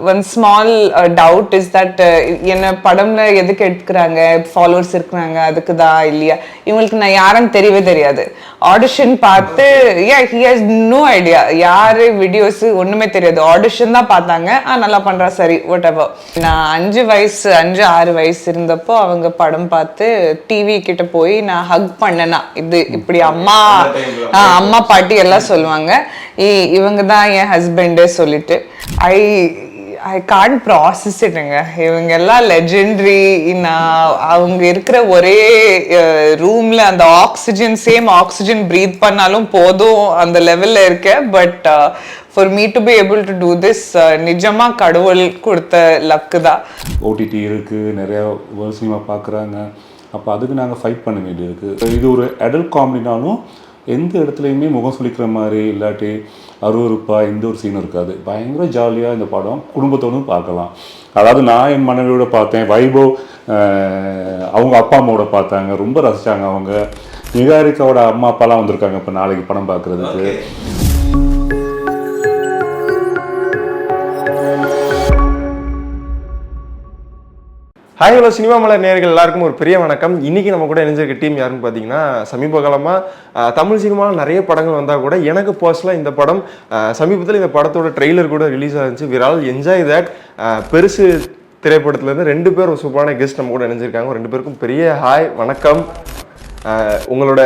One small doubt is that என்ன படம்ல எதுக்கு எடுக்கிறாங்க? ஃபாலோவர்ஸ் இருக்கிறாங்க அதுக்கு தான் இல்லையா? இவங்களுக்கு நான் யாருன்னு தெரியவே தெரியாது. ஆடிஷன் பார்த்து ஏ ஹி ஹஸ் நோ ஐடியா யாரு வீடியோஸ் ஒண்ணுமே தெரியாது. ஆடிஷன் தான் பார்த்தாங்க. ஆ நல்லா பண்றா சரி வாட் எவர் நான் அஞ்சு வயசு அஞ்சு ஆறு வயசு இருந்தப்போ அவங்க படம் பார்த்து டிவி கிட்ட போய் நான் ஹக் பண்ணனா. இது இப்படி அம்மா அம்மா பாட்டி எல்லாம் சொல்லுவாங்க. இ- இவங்க தான் என் ஹஸ்பண்டே சொல்லிட்டு. ஐ ஐ கான் ப்ராசஸ் இட்டுங்க இவங்க. எல்லாம் லெஜெண்ட்ரி நான் அவங்க இருக்கிற ஒரே ரூம்ல அந்த ஆக்சிஜன் சேம் ஆக்சிஜன் ப்ரீத் பண்ணாலும் போதும் அந்த லெவல்ல இருக்கேன் but for me to be able to do this நிஜமா கடவுள் கொடுத்த லக்கு தான். ஓடிடி இருக்குது நிறையா வேர்ல்ட் சினிமா பார்க்குறாங்க. அப்போ அதுக்கு நாங்கள் ஃபைட் பண்ண வேண்டியது இருக்குது இது ஒரு அடல்ட் காமெடினாலும் எந்த இடத்துலையுமே முகம் சுளிக்கிற மாதிரி இல்லாட்டி அருவருப்பா எந்த ஒரு சீனும் இருக்காது. பயங்கர ஜாலியாக இந்த படம் குடும்பத்தோடும் பார்க்கலாம். அதாவது நான் என் மனைவியோட பார்த்தேன் வைபவ் அவங்க அப்பா அம்மாவோட பார்த்தாங்க ரொம்ப ரசித்தாங்க அவங்க. நிகாரிக்காவோட அம்மா அப்பாலாம் வந்திருக்காங்க இப்போ நாளைக்கு படம் பார்க்குறதுக்கு. ஹாய் ஹலோ சினிமா மலர் நேர்கள் எல்லாருக்கும் ஒரு பெரிய வணக்கம். இன்றைக்கி நம்ம கூட இணைஞ்சிருக்க டீம் யாருன்னு பார்த்தீங்கன்னா சமீப காலமாக தமிழ் சினிமாவில் நிறைய படங்கள் வந்தால் கூட எனக்கு பர்சனலாக இந்த படம் சமீபத்தில் இந்த படத்தோட ட்ரெய்லர் கூட ரிலீஸ் ஆகிருந்துச்சு விரால் என்ஜாய் தட் பெருசு திரைப்படத்துலேருந்து ரெண்டு பேர் ஒரு சூப்பரான கெஸ்ட் நம்ம கூட இணைஞ்சிருக்காங்க. ரெண்டு பேருக்கும் பெரிய ஹாய் வணக்கம். உங்களோட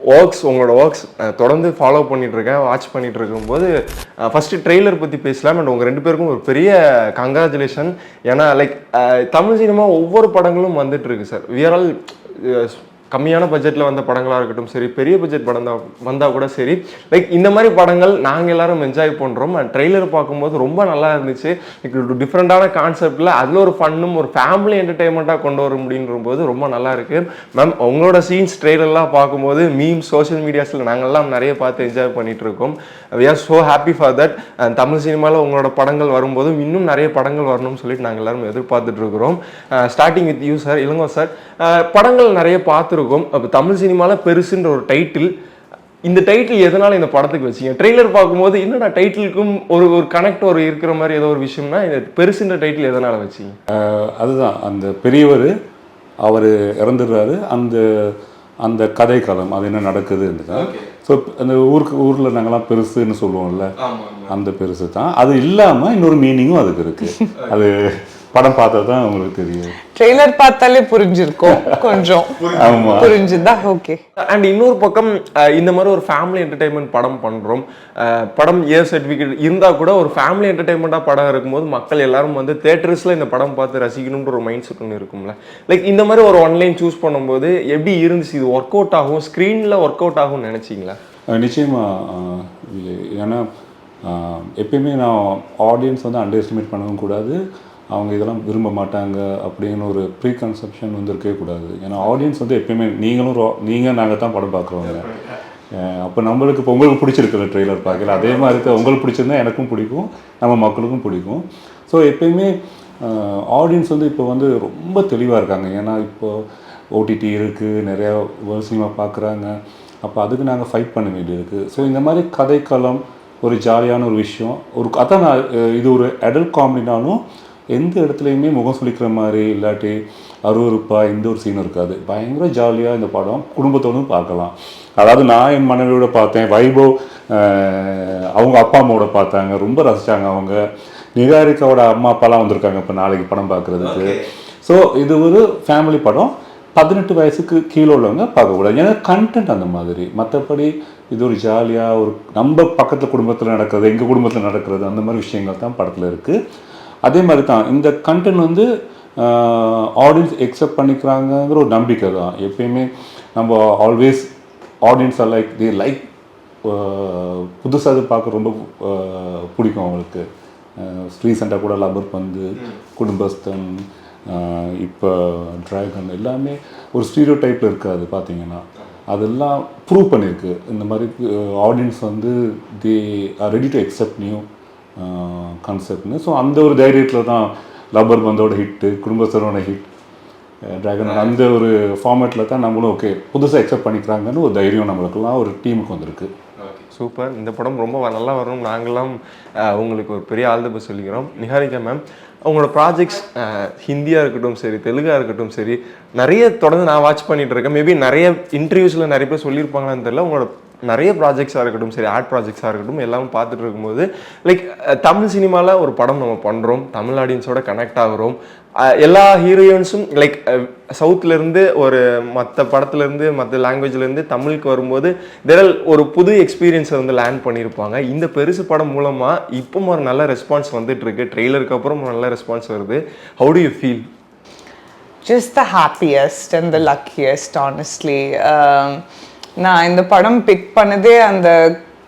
ஒர்க்ஸ் உங்களோட ஒர்க்ஸ் தொடர்ந்து ஃபாலோ பண்ணிகிட்ருக்கேன் வாட்ச் பண்ணிகிட்டு இருக்கும்போது ஃபஸ்ட்டு ட்ரெய்லர் பற்றி பேசலாம் அண்ட் உங்கள் ரெண்டு பேருக்கும் ஒரு பெரிய கங்க்ராச்சுலேஷன் ஏன்னா லைக் தமிழ் சினிமா ஒவ்வொரு படங்களும் வந்துட்டுருக்கு சார் சார் வியர் ஆல் கம்மியான பட்ஜெட்டில் வந்த படங்களாக இருக்கட்டும் சரி பெரிய பட்ஜெட் படம் தான் வந்தால் கூட சரி. லைக் இந்த மாதிரி படங்கள் நாங்கள் எல்லாரும் என்ஜாய் பண்ணுறோம் அண்ட் ட்ரெய்லர் பார்க்கும்போது ரொம்ப நல்லா இருந்துச்சு. டிஃப்ரெண்ட்டான கான்செப்டில் அதில் ஒரு ஃபன்னும் ஒரு ஃபேமிலி என்டர்டைன்மெண்ட்டாக கொண்டு வர முடியுன்ற போது ரொம்ப நல்லா இருக்கு. மேம் உங்களோட சீன்ஸ் ட்ரெய்லர்லாம் பார்க்கும்போது மீம் சோஷியல் மீடியாஸில் நாங்கள்லாம் நிறைய பார்த்து என்ஜாய் பண்ணிட்டு இருக்கோம். We are so happy for that Tamil சினிமாவில் உங்களோட படங்கள் வரும்போதும் இன்னும் நிறைய படங்கள் வரணும்னு சொல்லிட்டு நாங்கள் எல்லாரும் எதிர்பார்த்துட்டு இருக்கிறோம். Starting with you sir Ilango sir படங்கள் நிறைய பார்த்து பார்த்துருக்கோம். அப்போ தமிழ் சினிமாவில் பெருசுன்ற ஒரு டைட்டில் இந்த டைட்டில் எதனால இந்த படத்துக்கு வச்சீங்க? ட்ரெய்லர் பார்க்கும்போது என்னடா டைட்டிலுக்கும் ஒரு ஒரு கனெக்ட் ஒரு இருக்கிற மாதிரி ஏதோ ஒரு விஷயம்னா இந்த பெருசுன்ற டைட்டில் எதனால வச்சீங்க? அதுதான். அந்த பெரியவர் அவர் இறந்துடுறாரு. அந்த அந்த கதை களம் அது என்ன நடக்குதுன்னு தான். ஸோ அந்த ஊருக்கு ஊரில் நாங்கள்லாம் பெருசுன்னு சொல்லுவோம்ல. அந்த பெருசு தான். அது இல்லாமல் இன்னொரு மீனிங்கும் அதுக்கு இருக்கு. அது படம் பார்த்தா தான் உங்களுக்கு தெரியும். ட்ரெய்லர் பார்த்தாலே புரிஞ்சிருக்கும் கொஞ்சம். ஆமா. புரிஞ்சுதா? ஓகே அண்ட் இன்னொரு பக்கம் இந்த மாதிரி ஒரு ஃபேமிலி என்டர்டைன்மெண்ட் படம் பண்ணுறோம் படம் ஏ சர்டிஃபிகேட் இருந்தால் கூட ஒரு ஃபேமிலி என்டர்டைன்மெண்ட்டாக படம் இருக்கும்போது மக்கள் எல்லாரும் வந்து தேட்டர்ஸில் இந்த படம் பார்த்து ரசிக்கணுன்ற ஒரு மைண்ட் செட் ஒன்று இருக்கும்ல. லைக் இந்த மாதிரி ஒரு ஒன்லைன் சூஸ் பண்ணும்போது எப்படி இருந்துச்சு? இது ஒர்க் அவுட் ஆகும்? ஸ்க்ரீனில் ஒர்க் அவுட் ஆகும்னு நினச்சிங்களா? நிச்சயமா ஏன்னா எப்பயுமே நான் ஆடியன்ஸ் வந்து அண்டர் எஸ்டிமேட் பண்ணவும் கூடாது. அவங்க இதெல்லாம் விரும்ப மாட்டாங்க அப்படின்னு ஒரு ப்ரீ கன்செப்ஷன் வந்து இருக்கவே கூடாது. ஏன்னா ஆடியன்ஸ் வந்து எப்பயுமே நீங்களும் ரோ- நீங்க நாங்கள் தான் படம் பார்க்குறோங்க. அப்போ நம்மளுக்கு இப்போ உங்களுக்கு பிடிச்சிருக்குல்ல ட்ரெய்லர் பார்க்கல. அதே மாதிரி தான் உங்களுக்கு பிடிச்சிருந்தா எனக்கும் பிடிக்கும் நம்ம மக்களுக்கும் பிடிக்கும். ஸோ எப்பயுமே ஆடியன்ஸ் வந்து இப்போ வந்து ரொம்ப தெளிவாக இருக்காங்க. ஏன்னா இப்போ ஓடிடி இருக்குது நிறையா வேர்ல்ட் சினிமா பார்க்குறாங்க. அப்போ அதுக்கு நாங்கள் ஃபைட் பண்ண வேண்டியது இருக்குது ஸோ இந்த மாதிரி கதைக்களம் ஒரு ஜாலியான ஒரு விஷயம். ஒரு அதான் நான் இது ஒரு அடல்ட் காமெடினாலும் எந்த இடத்துலையுமே முகம் சுளிக்கிற மாதிரி இல்லாட்டி அருவருப்பா எந்த ஒரு சீனும் இருக்காது. பயங்கர ஜாலியாக இந்த படம் குடும்பத்தோடும் பார்க்கலாம். அதாவது நான் என் மனைவியோட பார்த்தேன் வைபவ் அவங்க அப்பா அம்மாவோட பார்த்தாங்க ரொம்ப ரசித்தாங்க அவங்க. நிகாரிக்காவோட அம்மா அப்பாலாம் வந்திருக்காங்க இப்போ நாளைக்கு படம் பார்க்குறதுக்கு. ஸோ இது ஒரு ஃபேமிலி படம். பதினெட்டு வயசுக்கு கீழே உள்ளவங்க பார்க்கக்கூடாது ஏன்னா கண்டென்ட் அந்த மாதிரி. மற்றபடி இது ஒரு ஜாலியாக ஒரு நம்ம பக்கத்து குடும்பத்தில் நடக்கிறது எங்கள் குடும்பத்தில் நடக்கிறது அந்த மாதிரி விஷயங்கள் தான் படத்தில் இருக்குது அதே மாதிரி தான் இந்த கண்டென்ட் வந்து ஆடியன்ஸ் எக்ஸெப்ட் பண்ணிக்கிறாங்கங்கிற ஒரு நம்பிக்கை தான். எப்பயுமே நம்ம always audience are like the like புதுசாக அது பார்க்க ரொம்ப பிடிக்கும் அவங்களுக்கு. ரீசெண்டாக கூட லபர் பந்து குடும்பஸ்தன் இப்போ ட்ராகன் எல்லாமே ஒரு ஸ்டீரியோ டைப்பில் இருக்காது பார்த்தீங்கன்னா அதெல்லாம் ப்ரூவ் பண்ணியிருக்கு. இந்த மாதிரி ஆடியன்ஸ் வந்து they are ready to accept new கான்செப்ட்னு so அந்த ஒரு தைரியத்தில் தான் லப்பர் பந்தோட ஹிட்டு குடும்பஸ்தரோட ஹிட் ட்ராகன் அந்த ஒரு ஃபார்மேட்டில் தான் நம்மளும் ஓகே புதுசாக அக்செப்ட் பண்ணிக்கிறாங்கன்னு ஒரு தைரியம் நம்மளுக்குலாம் ஒரு டீமுக்கு வந்திருக்கு. சூப்பர். இந்த படம் ரொம்ப நல்லா வரும். நாங்களாம் உங்களுக்கு ஒரு பெரிய ஆல் சொல்லிக்கிறோம். நிஹாரிகா மேம் உங்களோட ப்ராஜெக்ட்ஸ் ஹிந்தியாக இருக்கட்டும் சரி தெலுங்காக இருக்கட்டும் சரி நிறைய தொடர்ந்து நான் வாட்ச் பண்ணிட்டு இருக்கேன். மேபி நிறைய இன்டர்வியூஸில் நிறைய பேர் சொல்லியிருப்பாங்களான்னு தெரியல. உங்களோட நிறைய ப்ராஜெக்ட்ஸாக இருக்கட்டும் சரி ஆர்ட் ப்ராஜெக்ட்ஸாக இருக்கட்டும் எல்லாமே பார்த்துட்டு இருக்கும்போது லைக் தமிழ் சினிமாவில் ஒரு படம் நம்ம பண்ணுறோம் தமிழ் ஆடியன்ஸோட கனெக்ட் ஆகுறோம். எல்லா ஹீரோயின்ஸும் லைக் சவுத்துலேருந்து ஒரு மற்ற படத்துலேருந்து மற்ற லாங்குவேஜ்லேருந்து தமிழுக்கு வரும்போது தெரல் ஒரு புது எக்ஸ்பீரியன்ஸை வந்து லேர்ன் பண்ணியிருப்பாங்க. இந்த பெருசு படம் மூலமாக இப்போ ஒரு நல்ல ரெஸ்பான்ஸ் வந்துட்டுருக்கு ட்ரெய்லருக்கு அப்புறம் ஒரு நல்ல ரெஸ்பான்ஸ் வருது. How do you feel just the happiest and the luckiest honestly நான் இந்த படம் பிக் பண்ணதே அந்த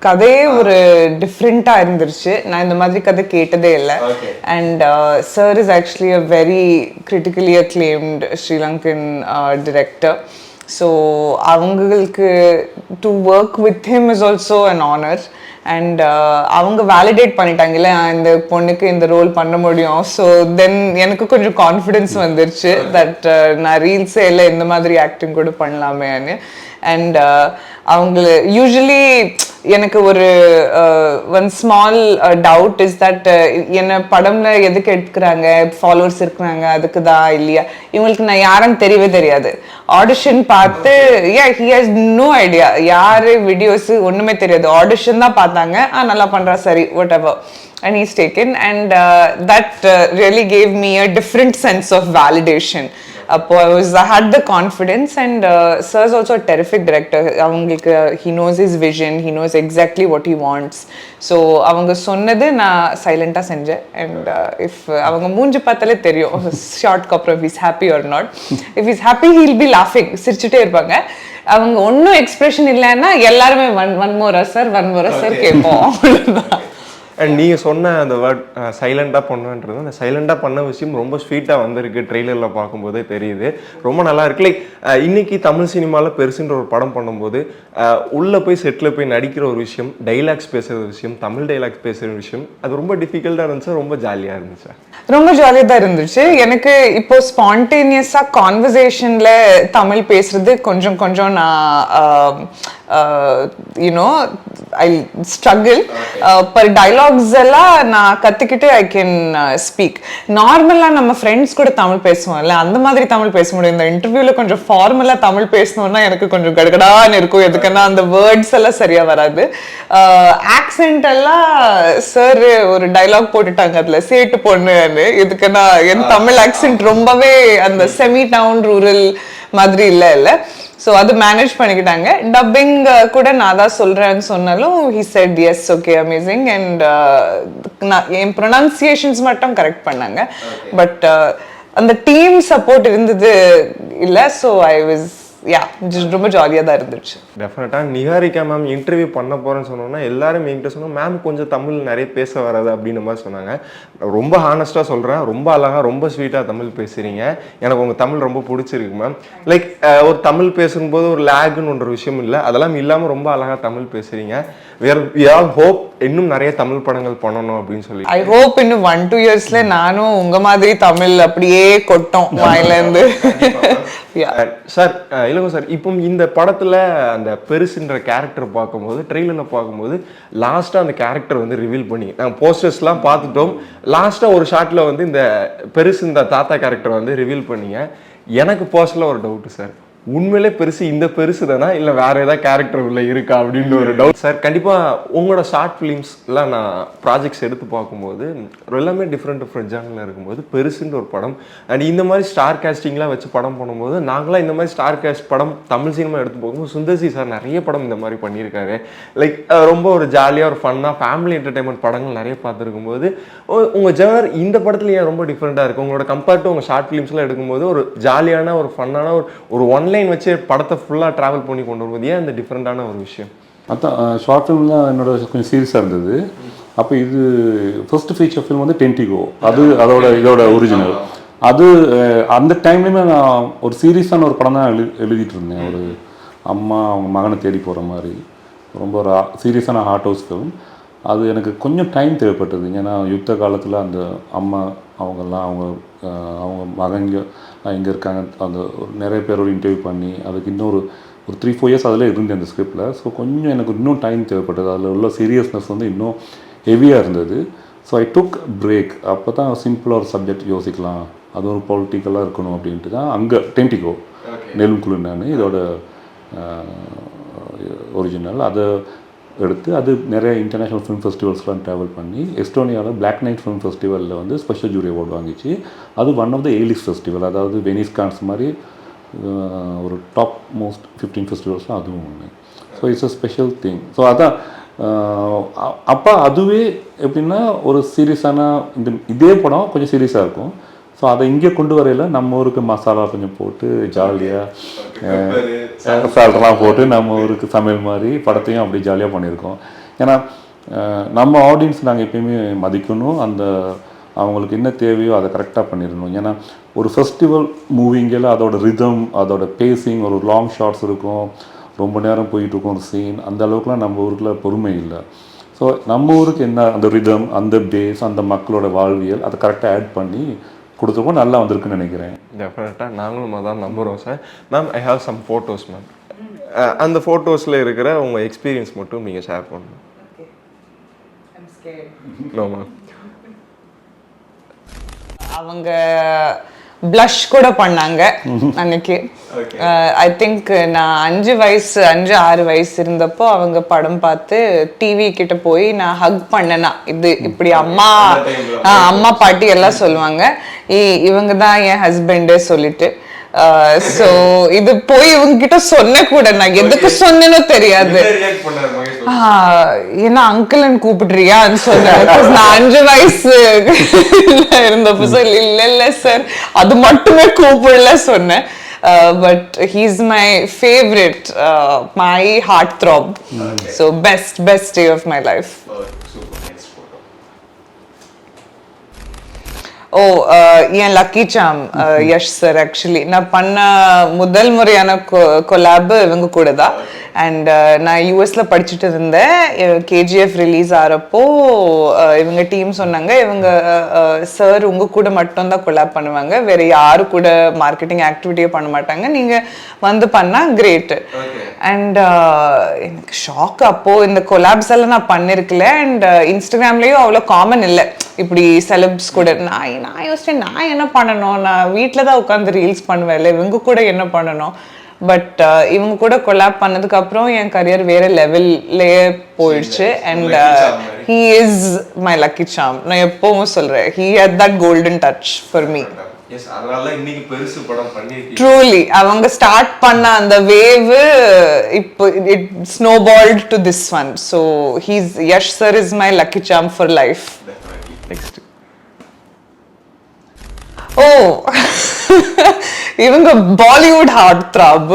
கதையே ஒரு டிஃப்ரெண்ட்டாக இருந்துருச்சு. நான் இந்த மாதிரி கதை கேட்டதே இல்லை. And sir is actually a very critically acclaimed Sri Lankan director so அவங்களுக்கு to work with him is also an honour and அவங்க வேலிடேட் பண்ணிட்டாங்கல்ல இந்த பொண்ணுக்கு இந்த ரோல் பண்ண முடியும். ஸோ தென் எனக்கு கொஞ்சம் கான்ஃபிடென்ஸ் வந்துருச்சு தட் நான் ரீல்ஸே இல்லை இந்த மாதிரி ஆக்டிங் கூட பண்ணலாமேன்னு. அண்ட் அவங்கள யூஸ்வலி எனக்கு ஒரு one small doubt is that என்ன படம்ல எதுக்கு எடுக்கிறாங்க? ஃபாலோவர்ஸ் இருக்கிறாங்க அதுக்கு தான் இல்லையா? இவங்களுக்கு நான் யாருன்னு தெரியவே தெரியாது. ஆடிஷன் பார்த்து yeah he has no idea யாரு வீடியோஸ் ஒன்றுமே தெரியாது. ஆடிஷன் தான் பார்த்தாங்க. ஆ நல்லா பண்ணுறா சரி whatever and he's taken and uh, that uh, really gave me a different sense of validation. அப்போ had the confidence and uh, sir is also a terrific director. அவங்களுக்கு he knows his vision he knows exactly what he wants. So அவங்க சொன்னது நான் சைலண்டாக செஞ்சேன். And if அவங்க மூஞ்சி பார்த்தாலே தெரியும் ஷார்ட்க்கு அப்புறம் is happy or not if is happy he'll be லாஃபிங் சிரிச்சுட்டே இருப்பாங்க. அவங்க ஒன்றும் எக்ஸ்பிரஷன் இல்லைன்னா எல்லாருமே ஒன் ஒன் மோரா சார் ஒன் மோரா சார் கேட்போம். அவ்வளவுதான். அண்ட் நீங்கள் சொன்ன அந்த வேர்ட் சைலண்டாக பண்ணுன்றது அந்த சைலண்டாக பண்ண விஷயம் ரொம்ப ஸ்வீட்டாக வந்திருக்கு. ட்ரெய்லரில் பார்க்கும்போதே தெரியுது. ரொம்ப நல்லா இருக்கு. லைக் இன்னைக்கு தமிழ் சினிமாவில் பெருசுன்ற ஒரு படம் பண்ணும்போது உள்ளே போய் செட்டில் போய் நடிக்கிற ஒரு விஷயம் டைலாக்ஸ் பேசுகிற விஷயம் தமிழ் டைலாக்ஸ் பேசுகிற விஷயம் அது ரொம்ப டிஃபிகல்ட்டாக இருந்துச்சு. ரொம்ப ஜாலியாக இருந்துச்சு. ரொம்ப ஜாலியாக தான் இருந்துச்சு. எனக்கு இப்போ ஸ்பான்டேனியஸாக கான்வர்சேஷனில் தமிழ் பேசுறது கொஞ்சம் கொஞ்சம் நான் you know I struggle for dialogues எல்லாம் நான் கற்றுக்கிட்டு ஐ கேன் ஸ்பீக் நார்மலாக நம்ம ஃப்ரெண்ட்ஸ் கூட தமிழ் பேசுவோம்ல அந்த மாதிரி தமிழ் பேச முடியும். இந்த இன்டர்வியூவில் கொஞ்சம் ஃபார்மலாக தமிழ் பேசணும்னா எனக்கு கொஞ்சம் கடகடான்னு இருக்கும். எதுக்குன்னா அந்த வேர்ட்ஸ் எல்லாம் சரியாக வராது. Uh, ஆக்சென்ட் எல்லாம் சார் ஒரு டைலாக் போட்டுட்டாங்க அதில். சேட்டு பொண்ணுன்னு. எதுக்குன்னா என் தமிழ் ஆக்சென்ட் ரொம்பவே அந்த செமி டவுன் ரூரல் மாதிரி இல்லை இல்லை. ஸோ அது மேனேஜ் பண்ணிக்கிட்டாங்க. டப்பிங் கூட நான் தான் சொல்கிறேன்னு சொன்னாலும் he said yes okay amazing and நான் என் ப்ரொனன்சியேஷன்ஸ் மட்டும் கரெக்ட் பண்ணாங்க. பட் அந்த டீம் சப்போர்ட் இருந்தது இல்லை ஸோ ஐ வாஸ் யா ரொம்ப ஜாலியாக தான் இருந்துச்சு. டெஃபினட்டாக நிகாரிக்கா மேம் இன்டர்வியூ பண்ண போகிறேன்னு சொன்னோன்னா எல்லாரும் என்கிட்ட சொன்னோம் மேம் கொஞ்சம் தமிழ் நிறைய பேச வராது அப்படின்ற மாதிரி சொன்னாங்க. ரொம்ப ஹானஸ்ட்டாக சொல்கிறேன் ரொம்ப அழகாக ரொம்ப ஸ்வீட்டாக தமிழ் பேசுகிறீங்க எனக்கு உங்கள் தமிழ் ரொம்ப பிடிச்சிருக்கு மேம் லைக் ஒரு தமிழ் பேசும்போது ஒரு லேக்னு ஒன்ற விஷயம் இல்லை. அதெல்லாம் இல்லாமல் ரொம்ப அழகாக தமிழ் பேசுகிறீங்க வேர் வி ஆல் ஹோப் இன்னும் நிறைய தமிழ் படங்கள் பண்ணணும் அப்படின்னு சொல்லி. ஐ ஹோப் இன்னும் ஒன் டூ இயர்ஸ்ல நானும் உங்க மாதிரி தமிழ் அப்படியே கொட்டும் வாயிலேருந்து சார் இளங்கோ சார் இப்போ இந்த படத்துல அந்த பெருசுன்ற கேரக்டர் பார்க்கும்போது ட்ரெய்லரில் பார்க்கும்போது லாஸ்ட்டாக அந்த கேரக்டர் வந்து ரிவீல் பண்ணி நாங்கள் போஸ்டர்ஸ்லாம் பார்த்துட்டோம். லாஸ்ட்டாக ஒரு ஷாட்டில் வந்து இந்த பெருசு இந்த தாத்தா கேரக்டர் வந்து ரிவீல் பண்ணீங்க. எனக்கு பர்சனலாக ஒரு டவுட்டு சார் உண்மையிலே பெருசு இந்த பெருசு தானா இல்லை வேற ஏதாவது கேரக்டர் உள்ள இருக்கா அப்படின்னு ஒரு டவுட் சார் கண்டிப்பாக உங்களோட ஷார்ட் ஃபிலிம்ஸ்லாம் நான் ப்ராஜெக்ட்ஸ் எடுத்து பார்க்கும்போது எல்லாமே டிஃப்ரெண்ட் டிஃப்ரெண்ட் ஜானில் இருக்கும்போது பெருசுன்ற ஒரு படம் அண்ட் இந்த மாதிரி ஸ்டார் காஸ்டிங்லாம் வச்சு படம் பண்ணும்போது நாங்களாம் இந்த மாதிரி ஸ்டார் காஸ்ட் படம் தமிழ் சினிமா எடுத்து போகும்போது சுந்தர்சி சார் நிறைய படம் இந்த மாதிரி பண்ணியிருக்காரு. லைக் ரொம்ப ஒரு ஜாலியாக ஒரு ஃபன்னாக ஃபேமிலி என்டர்டைன்மெண்ட் படங்கள் நிறைய பார்த்துருக்கும் போது உங்கள் ஜேனர் இந்த படத்துல ஏன் ரொம்ப டிஃப்ரெண்ட்டாக இருக்குது உங்களோட கம்பேர்ட் டு உங்கள் ஷார்ட் ஃபிலிம்ஸ்லாம் எடுக்கும்போது ஒரு ஜாலியான ஒரு ஃபன்னான ஒரு ஒரு ஒன்லைன் வச்சு படத்தை ஃபுல்லாக ட்ராவல் பண்ணி கொண்டு வரும்போது ஏன் இந்த டிஃப்ரெண்ட்டான ஒரு விஷயம்? அதான் ஷார்ட் ஃபிலிம் தான் என்னோட கொஞ்சம் சீரியஸாக இருந்தது. அப்போ இது ஃபர்ஸ்ட் ஃபீச்சர் ஃபிலிம் வந்து டென்டிகோ அது அதோட இதோட ஒரிஜினல் அது அந்த டைம்லையுமே நான் ஒரு சீரியஸான ஒரு படம் தான் எழு எழுதிட்டு இருந்தேன். ஒரு அம்மா அவங்க மகனை தேடி போகிற மாதிரி. ரொம்ப ஒரு சீரியஸான ஹார்ட் ஹவுஸ் ஃபிலிம் அது எனக்கு கொஞ்சம் டைம் தேவைப்பட்டது. ஏன்னா யுத்த காலத்தில் அந்த அம்மா அவங்கெல்லாம் அவங்க அவங்க மகன் இங்கே இருக்காங்க. அந்த நிறைய பேரோட இன்டர்வியூ பண்ணி அதுக்கு இன்னொரு ஒரு த்ரீ ஃபோர் இயர்ஸ் அதில் இருந்தேன் அந்த ஸ்கிரிப்டில் ஸோ கொஞ்சம் எனக்கு இன்னும் டைம் தேவைப்பட்டது. அதில் உள்ள சீரியஸ்னஸ் வந்து இன்னும் ஹெவியாக இருந்தது. ஸோ ஐ டுக் பிரேக் அப்போ தான் சிம்பிளாக ஒரு சப்ஜெக்ட் யோசிக்கலாம். அது ஒரு பொலிட்டிக்கலாக இருக்கணும் அப்படின்ட்டு தான் அங்கே டென்டிகோ நெலும் குளிர்னானு இதோட ஒரிஜினல் அதை எடுத்து அது நிறைய இன்டர்நேஷ்னல் ஃபிலிம் ஃபெஸ்டிவல்ஸ்லாம் ட்ராவல் பண்ணி எஸ்டோனியாவில் பிளாக் நைட் ஃபிலிம் ஃபெஸ்டிவலில் வந்து ஸ்பெஷல் ஜூரி அவார்டு வாங்கிச்சு. அது one of the A-list festival அதாவது வெனிஸ் கான்ஸ் மாதிரி ஒரு டாப் மோஸ்ட் ஃபிஃப்டீன் ஃபெஸ்டிவல்ஸ்லாம் அதுவும் ஒன்று so it's a special thing so அதான் அப்போ அதுவே எப்படின்னா ஒரு சீரியஸான இந்த இதே படம் கொஞ்சம் சீரியஸாக இருக்கும். ஸோ அதை இங்கே கொண்டு வரையில நம்ம ஊருக்கு மசாலா கொஞ்சம் போட்டு ஜாலியாக சால்ட்லாம் போட்டு நம்ம ஊருக்கு சமையல் மாதிரி படத்தையும் அப்படி ஜாலியாக பண்ணியிருக்கோம். ஏன்னா நம்ம ஆடியன்ஸ் நாங்கள் எப்பயுமே மதிக்கணும். அந்த அவங்களுக்கு என்ன தேவையோ அதை கரெக்டாக பண்ணிடணும். ஏன்னா ஒரு ஃபெஸ்டிவல் மூவிங்கில் அதோட ரிதம் அதோட பேசிங் ஒரு லாங் ஷார்ட்ஸ் இருக்கும். ரொம்ப நேரம் போயிட்டுருக்கும் ஒரு சீன் அந்த அளவுக்குலாம் நம்ம ஊருக்குள்ள பொறுமை இல்லை. ஸோ நம்ம ஊருக்கு என்ன அந்த ரிதம் அந்த பேஸ் அந்த மக்களோட வாழ்வியல் அதை கரெக்டாக ஆட் பண்ணி கொடுத்துருக்கோம் நல்லா வந்திருக்குன்னு நினைக்கிறேன். டெஃபினட்டாக நாங்களும் அதான் நம்புகிறோம் sir ma'am I have some photos ma'am அந்த ஃபோட்டோஸில் இருக்கிற உங்கள் எக்ஸ்பீரியன்ஸ் மட்டும் நீங்கள் ஷேர் பண்ணணும் நோ மேம் அவங்க ப்ளஷ் கூட பண்ணாங்க அன்னைக்கு. ஐ திங்க் நான் அஞ்சு வயசு அஞ்சு ஆறு வயசு இருந்தப்போ அவங்க படம் பார்த்து டிவி கிட்ட போய் நான் ஹக் பண்ணனா. இது இப்படி அம்மா அம்மா பாட்டி எல்லாம் சொல்லுவாங்க. இ- இவங்க தான் என் ஹஸ்பண்டு சொல்லிட்டு. ஸோ இது போய் இவங்க கிட்ட சொன்ன கூட நான். எதுக்கு சொன்னேனோ தெரியாது. என்ன அங்கிள்னு கூப்பிடுறியான்னு சொன்னேன் நான் அஞ்சு வயசு இருந்தப்ப சொல்லி இல்ல இல்ல சார் அது மட்டுமே கூப்பிடல சொன்னேன். But he's my favourite my heart throb so best best day of my life oh N lucky charm Yash sir actually நான் பண்ண முதல் முறையான கொலாப் இவங்க கூட தான் அண்ட் நான் யூஎஸ்ல படிச்சுட்டு இருந்தேன். கேஜிஎஃப் ரிலீஸ் ஆகிறப்போ இவங்க டீம் சொன்னாங்க இவங்க சார் உங்க கூட மட்டும் தான் கொலாப் பண்ணுவாங்க. வேற யாரு கூட மார்க்கெட்டிங் ஆக்டிவிட்டியே பண்ண மாட்டாங்க. நீங்க வந்து பண்ணா கிரேட் அண்ட் எனக்கு ஷாக் அப்போ இந்த கொலாப்ஸ் எல்லாம் நான் பண்ணிருக்கல. அண்ட் இன்ஸ்டாகிராம்லயும் அவ்வளோ காமன் இல்லை. இப்படி செலப்ஸ் கூட நான் நான் யோசிச்சேன் நான் என்ன பண்ணணும்? நான் வீட்டில் தான் உட்காந்து ரீல்ஸ் பண்ணுவேன் இவங்க கூட என்ன பண்ணணும்? பட் இவங்க கூட கொலாப் பண்ணதுக்கு அப்புறம் என் கரியர் வேற லெவல்லையே போயிடுச்சு. And he is my lucky charm நான் எப்பவும் சொல்றேன் he had that golden touch for me truly அவங்க ஸ்டார்ட் பண்ண அந்த வேவ் இப்போ it snowballed to this one so he's Yash sir is my lucky charm for life next oh. இவங்க Bollywood heart throb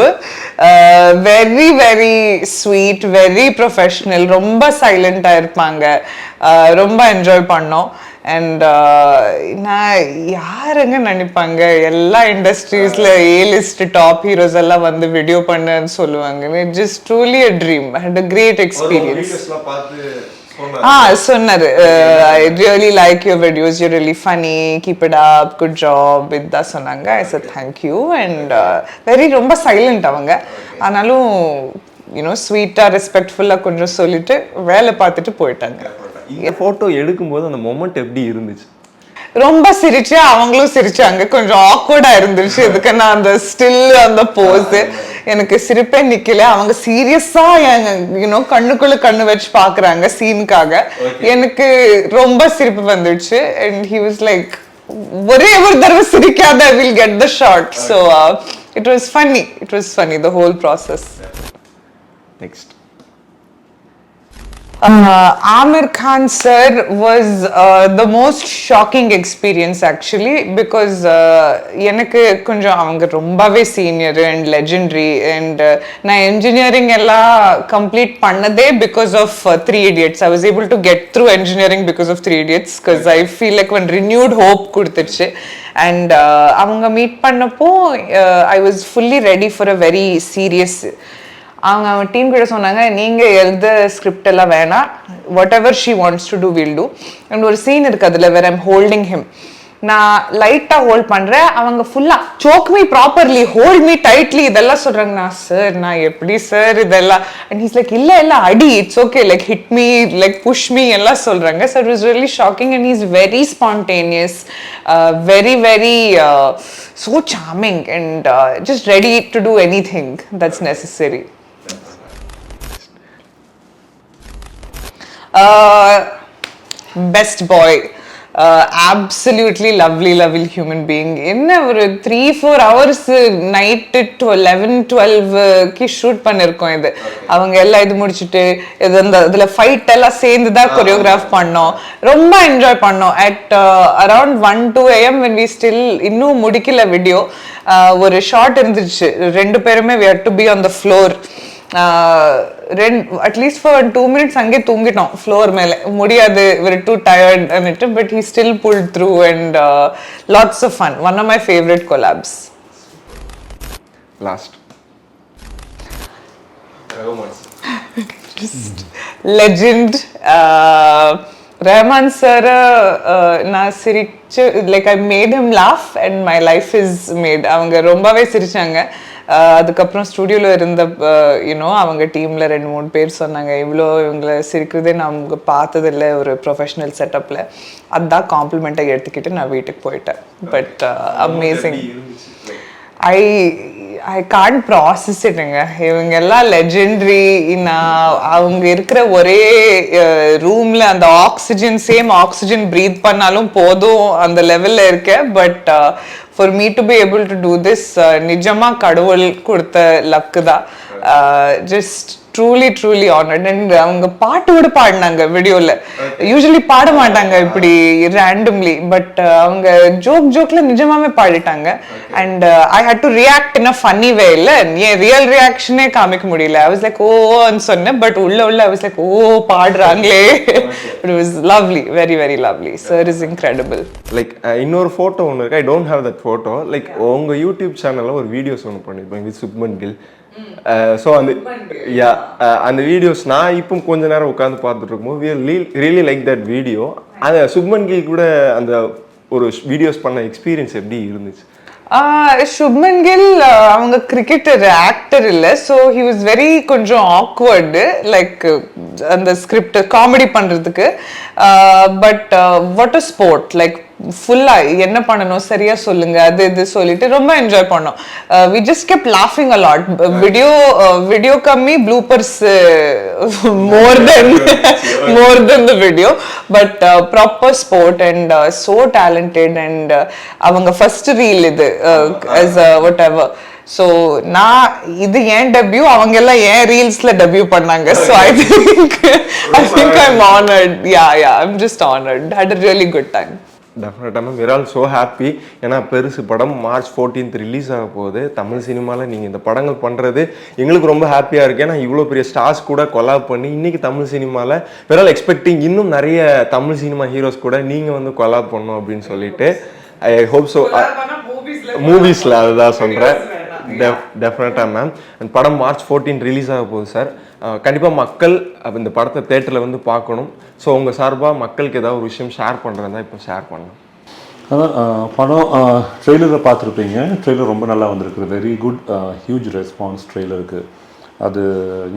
very very sweet very professional ரொம்ப சைலண்டாக இருப்பாங்க. ரொம்ப enjoy பண்ணோம். அண்ட் நான் யாருங்க நினைப்பாங்க? எல்லா இண்டஸ்ட்ரீஸில் ஏ லிஸ்ட் டாப் ஹீரோஸ் எல்லாம் வந்து வீடியோ பண்ணுன்னு சொல்லுவாங்க just truly a dream had a great experience Ah, சொன்னாரு. I really like your videos you really funny keep it up good job இதுதான் சொன்னாங்க. I sir thank you and very ரொம்ப silent அவங்க. ஆனாலும் யூனோ ஸ்வீட்டாக ரெஸ்பெக்ட்ஃபுல்லாக கொஞ்சம் சொல்லிட்டு வேலை பார்த்துட்டு போயிட்டாங்க. இந்த ஃபோட்டோ எடுக்கும்போது அந்த மொமெண்ட் எப்படி இருந்துச்சு? ரொம்ப சிரிச்சு அவங்களும் சிரிச்சாங்க. கொஞ்சம் ஆக்வர்டா இருந்துச்சு. இதுக்கு நான் அந்த ஸ்டில் அந்த போஸ் எனக்கு சிரிப்பே நிக்கல. அவங்க சீரியஸா யூனோ கண்ணுக்குள்ள கண்ணு வச்சு பாக்குறாங்க சீனுக்காக எனக்கு ரொம்ப சிரிப்பு வந்துடுச்சு. அண்ட் ஹி வாஸ் லைக் ஒரே ஒரு தடவை சிரிக்காத will get the shot so it was funny it was funny the whole process next Uh, Amir Khan sir was uh, the most shocking experience actually because uh, எனக்கு கொஞ்சம் அவங்க ரொம்பவே senior and legendary and நான் engineering எல்லாம் complete பண்ணதே because of Three Idiots I was able to get through engineering because of Three Idiots because I feel like one renewed hope கொடுத்துருச்சு and அவங்க meet பண்ணப்போ I was fully ready for a very serious அவங்க அவங்க team கிட்ட சொன்னாங்க நீங்கள் எழுத script எல்லாம் வேணாம். Whatever she wants to do will do and ஒரு சீன் இருக்கு அதில் வேற ஐம் ஹோல்டிங் ஹிம் நான் லைட்டாக ஹோல்ட் பண்ணுறேன் அவங்க ஃபுல்லாக choke me properly hold me tightly இதெல்லாம் சொல்கிறாங்க நான் சார் நான் எப்படி சார் இதெல்லாம்? அண்ட் ஹீஸ் லைக் இல்லை இல்லை அடி it's okay like hit me like push me எல்லாம் சொல்கிறாங்க sir is really shocking and is very spontaneous very very so charming and just ready to do anything that's necessary Uh, best boy. Uh, absolutely lovely, lovely human being. என்ன ஒரு three four hours night twelve eleven டுவெல்க்கு shoot பண்ணியிருக்கோம் இது. அவங்க எல்லாம் இது முடிச்சுட்டு இது அந்த இதில் ஃபைட் எல்லாம் சேர்ந்து தான் கொரியோகிராஃப் பண்ணோம். ரொம்ப என்ஜாய் பண்ணோம். At around one two AM when we still இன்னும் முடிக்கல வீடியோ ஒரு ஷார்ட் இருந்துச்சு. ரெண்டு பேருமே we had to be on the floor ரெண்டு at least for two minutes அங்கே தூங்கிட்டோம். ஃப்ளோர் மேலே. முடியாது very too tired but he still pull through and lots of fun one of my favourite collabs last legend Rahman sir நான் சிரிச்சு like I made him laugh and my life is made அவங்க ரொம்பவே சிரிச்சாங்க. அதுக்கப்புறம் ஸ்டுடியோவில் இருந்த you know அவங்க டீமில் ரெண்டு மூணு பேர் சொன்னாங்க இவ்வளோ இவங்களை சிரிக்கிறதே நான் அவங்க பார்த்ததில்ல ஒரு ப்ரொஃபஷனல் செட்டப்பில் அதான் காம்ப்ளிமெண்ட்டை எடுத்துக்கிட்டு நான் வீட்டுக்கு போயிட்டேன். But amazing I I can't process இட்டுங்க இவங்க எல்லாம் லெஜெண்ட்ரி நான் அவங்க இருக்கிற ஒரே ரூம்ல அந்த ஆக்சிஜன் சேம் ஆக்சிஜன் ப்ரீத் பண்ணாலும் போதும் அந்த லெவல்ல இருக்கேன் but for me to be able to do this நிஜமா கடவுள் கொடுத்த லக்கு தான். Just truly truly honoured and அவங்க பாட்டு கூட பாடினாங்க வீடியோல யூஸ்வலி பாட மாட்டாங்க இப்படி ரேண்டம்லி பட் அவங்க ஜோக் ஜோக்ல நிஜமாவே பாடிட்டாங்க. And I had to react in a funny way இல்ல என் ரியல் ரியாக்ஷனே காமிக்க முடியல. ஐ வாஸ் லைக் ஓன்னு சொன்னேன். பட் உள்ள உள்ள I was like oh பாடுறாங்களே. It was lovely very very lovely sir is incredible like இன்னொரு ஃபோட்டோ ஒன்று இருக்கு. I don't have that photo like உங்கள் யூடியூப் சேனலில் ஒரு வீடியோஸ் ஒன்று பண்ணியிருப்பேன் வித் சுப்மன் கில் ஸோ அந்த யா அந்த வீடியோஸ் நான் இப்போ கொஞ்ச நேரம் உட்காந்து பார்த்துட்டு இருக்கும்போது ரியலி லைக் தட் வீடியோ அந்த சுப்மன் கில் கூட அந்த ஒரு வீடியோஸ் பண்ண எக்ஸ்பீரியன்ஸ் எப்படி இருந்துச்சு சுப்மன் கில் அவங்க கிரிக்கெட்டர் ஆக்டர் இல்லை ஸோ ஹி வாஸ் வெரி கொஞ்சம் ஆக்வர்டு லைக் அந்த ஸ்கிரிப்ட் காமெடி பண்றதுக்கு but what a sport like ஃபுல்லா என்ன பண்ணணும்? சரியா சொல்லுங்க. அது இது சொல்லிட்டு ரொம்ப என்ஜாய் பண்ணோம். வி ஜஸ்ட் கெப் லாஃபிங் அ லாட் வீடியோ வீடியோ கம்மி bloopers more then more then the video but proper sport and so talented and அவங்க ஃபர்ஸ்ட் ரீல் இது as வாட் எவர் ஸோ நான் இது ஏன் டெபியூ அவங்க எல்லாம் ஏன் ரீல்ஸ்ல டெபியூ பண்ணாங்க? So I think I think I'm honoured yeah yeah I'm just honoured had a really good time டெஃபினட்டாக மேம் all ஸோ ஹாப்பி ஏன்னா பெருசு படம் மார்ச் ஃபோர்டீன்த் ரிலீஸ் ஆக போகுது. தமிழ் சினிமாவில் நீங்கள் இந்த படங்கள் பண்ணுறது எங்களுக்கு ரொம்ப ஹாப்பியாக இருக்கு. ஏன்னா இவ்வளோ பெரிய ஸ்டார்ஸ் கூட கொலாப் பண்ணி இன்னைக்கு தமிழ் சினிமாவில் all எக்ஸ்பெக்டிங் இன்னும் நிறைய தமிழ் சினிமா ஹீரோஸ் கூட நீங்கள் வந்து கொலாப் பண்ணணும் அப்படின்னு சொல்லிட்டு ஐ ஹோப் ஸோ மூவிஸில் அதுதான் சொல்கிறேன் டெஃபினட்டாக மேம் அந்த படம் மார்ச் ஃபோர்டீன் ரிலீஸ் ஆக போகுது சார் கண்டிப்பாக மக்கள் இந்த படத்தை தேட்டரில் வந்து பார்க்கணும். ஸோ உங்கள் சார்பாக மக்களுக்கு ஏதாவது ஒரு விஷயம் ஷேர் பண்ணுறதா இப்போ ஷேர் பண்ணலாம். அதான் படம் ட்ரெய்லரில் பார்த்துருப்பீங்க. ட்ரெய்லர் ரொம்ப நல்லா வந்திருக்கு வெரி குட் ஹியூஜ் ரெஸ்பான்ஸ் ட்ரெய்லருக்கு அது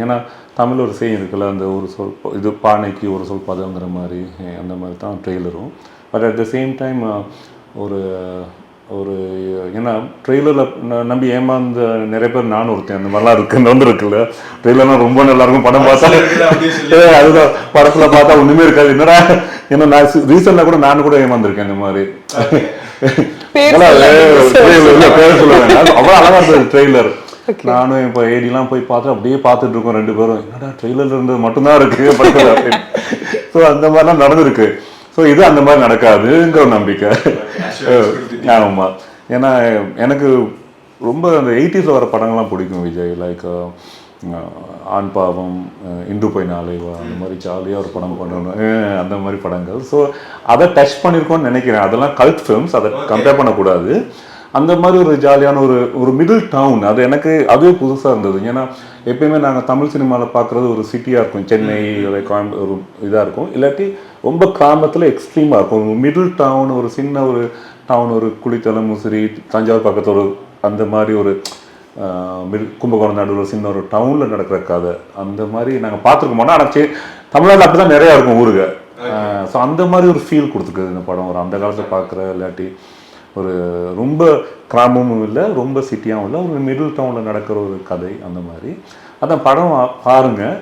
ஏன்னா தமிழ் ஒரு சேம் இருக்குல்ல அந்த ஒரு சொல் இது பானைக்கு ஒரு சொல் பதங்கிற மாதிரி அந்த மாதிரி தான் ட்ரெய்லரும் but at the same time ஒரு ஒரு ஏன்னா ட்ரெய்லரில் நம்பி ஏமாந்த நிறைய பேர் நானும் ஒருத்தன் அந்த மாதிரிலாம் இருக்கு வந்துருக்குல்ல ட்ரெய்லர்லாம் ரொம்ப நல்லா இருக்கும் படம் பார்த்தா அதுதான் படத்தில் பார்த்தா ஒன்றுமே இருக்காது. என்னடா ஏன்னா நான் ரீசெண்டாக கூட நானும் கூட ஏமாந்துருக்கேன் இந்த மாதிரி. பேர் சொல்ல வேண்டாம். இருந்தது ட்ரெய்லர் நானும் இப்போ ஏடிலாம் போய் பார்த்து அப்படியே பார்த்துட்டு இருக்கோம் ரெண்டு பேரும். என்னடா ட்ரெய்லர்ல இருந்தது மட்டும்தான் இருக்கு படத்துல ஸோ அந்த மாதிரிலாம் நடந்திருக்கு. ஸோ இது அந்த மாதிரி நடக்காதுங்கிற ஒரு நம்பிக்கை. ஆமா. ஏன்னா எனக்கு ரொம்ப அந்த எயிட்டிஸில் வர படங்கள்லாம் பிடிக்கும். விஜய் லைக் ஆண் பாவம் இந்து போய் நாளைவா அந்த மாதிரி ஜாலியாக ஒரு படம் பண்ணணும் அந்த மாதிரி படங்கள். ஸோ அதை டச் பண்ணியிருக்கோம்னு நினைக்கிறேன். அதெல்லாம் கல்ட் ஃபிலிம்ஸ் அதை கம்பேர் பண்ணக்கூடாது. அந்த மாதிரி ஒரு ஜாலியான ஒரு ஒரு மிடில் டவுன் அது எனக்கு அதுவே புதுசாக இருந்தது. ஏன்னா எப்பயுமே நாங்கள் தமிழ் சினிமாவில் பார்க்குறது ஒரு சிட்டியாக இருக்கும். சென்னை கோயம்பு ஒரு இதாக இருக்கும். இல்லாட்டி ரொம்ப கிராமத்தில் எக்ஸ்ட்ரீமாக இருக்கும். ஒரு மிடில் டவுன் ஒரு சின்ன ஒரு டவுன் ஒரு குளித்தலம் முசிறி தஞ்சாவூர் பக்கத்தில் ஒரு அந்த மாதிரி ஒரு கும்பகோணம் நடுவில் ஒரு சின்ன ஒரு டவுனில் நடக்கிற கதை. அந்த மாதிரி நாங்கள் பார்த்துருக்கோம். ஆனால் சரி, தமிழ்நாட்டில் அப்படி தான் நிறையா இருக்கும் ஊருக. ஸோ அந்த மாதிரி ஒரு ஃபீல் கொடுத்துருக்குது இந்த படம். ஒரு அந்த காலத்தில் பார்க்குற இல்லாட்டி ஒரு ரொம்ப கிராமமும் இல்லை ரொம்ப சிட்டியாகவும் இல்லை ஒரு மிடில் டவுனில் நடக்கிற ஒரு கதை அந்த மாதிரி. அதான் படம் பாருங்கள்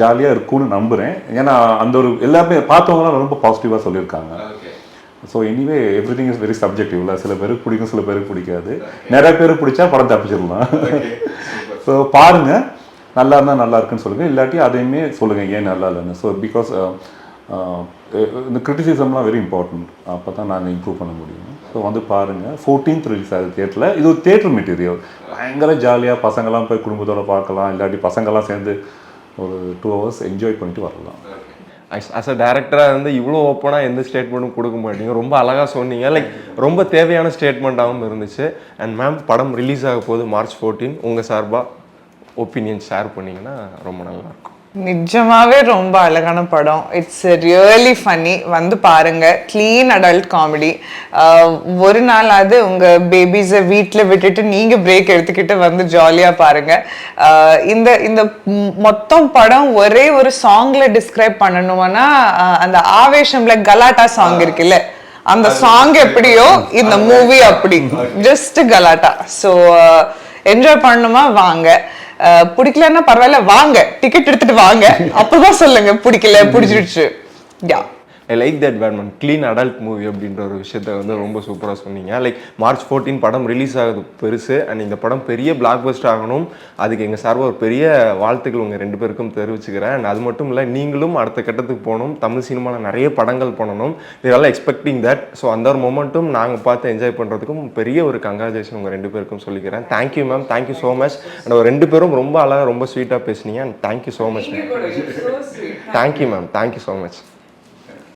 ஜாலியாக இருக்கும்னு நம்புகிறேன் ஏன்னா அந்த ஒரு எல்லாமே பார்த்தவங்களாம் ரொம்ப பாசிட்டிவாக சொல்லியிருக்காங்க. So anyway everything is very சப்ஜெக்டிவ்ல சில பேருக்கு பிடிக்கும் சில பேருக்கு பிடிக்காது. நிறைய பேருக்கு பிடிச்சா படம் தப்பிச்சிடலாம். ஸோ பாருங்க. நல்லா இருந்தால் நல்லா இருக்குன்னு சொல்லுங்க. இல்லாட்டி அதையுமே சொல்லுங்க ஏன் நல்லா இல்லைன்னு. ஸோ பிகாஸ் இந்த கிரிட்டிசிசம்லாம் வெரி இம்பார்ட்டன்ட் அப்போ தான் நாங்கள் இம்ப்ரூவ் பண்ண முடியும். ஸோ வந்து பாருங்க. ஃபோர்டீன்த் ரிலீஸ் ஆகுது தேட்டரில் இது ஒரு தேட்டர் மெட்டீரியல் பயங்கர ஜாலியாக பசங்களாம் போய் குடும்பத்தோட பார்க்கலாம். இல்லாட்டி பசங்களாம் சேர்ந்து ஒரு டூ ஹவர்ஸ் என்ஜாய் பண்ணிட்டு வரலாம். அஸ் அ டேரக்டராக இருந்து இவ்வளோ ஓப்பனாக எந்த ஸ்டேட்மெண்ட்டும் கொடுக்க மாட்டீங்க ரொம்ப அழகாக சொன்னீங்க. லைக் ரொம்ப தேவையான ஸ்டேட்மெண்ட்டாகவும் இருந்துச்சு. அண்ட் மேம் படம் ரிலீஸ் ஆக போகுது மார்ச் ஃபோர்டீன் உங்கள் சார்பாக ஒப்பீனியன் ஷேர் பண்ணிங்கன்னா ரொம்ப நல்லாயிருக்கும் நிஜமாவே ரொம்ப அழகான படம். இட்ஸ் ரியலி ஃபன்னி வந்து பாருங்க. க்ளீன் அடல்ட் காமெடி ஒரு நாளாவது உங்க பேபிஸை வீட்டில் விட்டுட்டு நீங்க பிரேக் எடுத்துக்கிட்டு வந்து ஜாலியா பாருங்க. இந்த இந்த மொத்தம் படம் ஒரே ஒரு சாங்ல டிஸ்கிரைப் பண்ணணும்னா அந்த ஆவேசம்ல கலாட்டா சாங் இருக்குல்ல? அந்த சாங் எப்படியோ இந்த மூவி அப்படி. ஜஸ்ட் கலாட்டா. ஸோ என்ஜாய் பண்ணணுமா? வாங்க. பிடிக்கலன்னா பரவாயில்ல வாங்க. டிக்கெட் எடுத்துட்டு வாங்க. அப்பதான் சொல்லுங்க பிடிக்கல பிடிச்சிருச்சு. Yeah I like that Batman clean adult movie அப்படின்ற ஒரு விஷயத்த வந்து ரொம்ப சூப்பராக சொன்னீங்க. லைக் மார்ச் ஃபோர்டீன் படம் ரிலீஸ் ஆகுது பெருசு. அண்ட் இந்த படம் பெரிய பிளாக் பஸ்ட் ஆகணும். அதுக்கு எங்கள் சார்பாக ஒரு பெரிய வாழ்த்துக்கள் உங்கள் ரெண்டு பேருக்கும் தெரிவிச்சுக்கிறேன். அண்ட் அது மட்டும் இல்லை நீங்களும் அடுத்த கட்டத்துக்கு போகணும். தமிழ் சினிமாவில் நிறைய படங்கள் பண்ணணும். இதெல்லாம் எக்ஸ்பெக்டிங் தட் ஸோ அந்த ஒரு மொமெண்ட்டும் நாங்கள் பார்த்து என்ஜாய் பண்ணுறதுக்கும் பெரிய ஒரு கங்க்ராச்சுலேஷன் உங்கள் ரெண்டு பேருக்கும் சொல்லிக்கிறேன். Thank you ma'am thank you so much and ஒரு ரெண்டு பேரும் ரொம்ப அழகாக ரொம்ப ஸ்வீட்டாக பேசுனீங்க. And thank you so much ma'am thank you ma'am thank you so much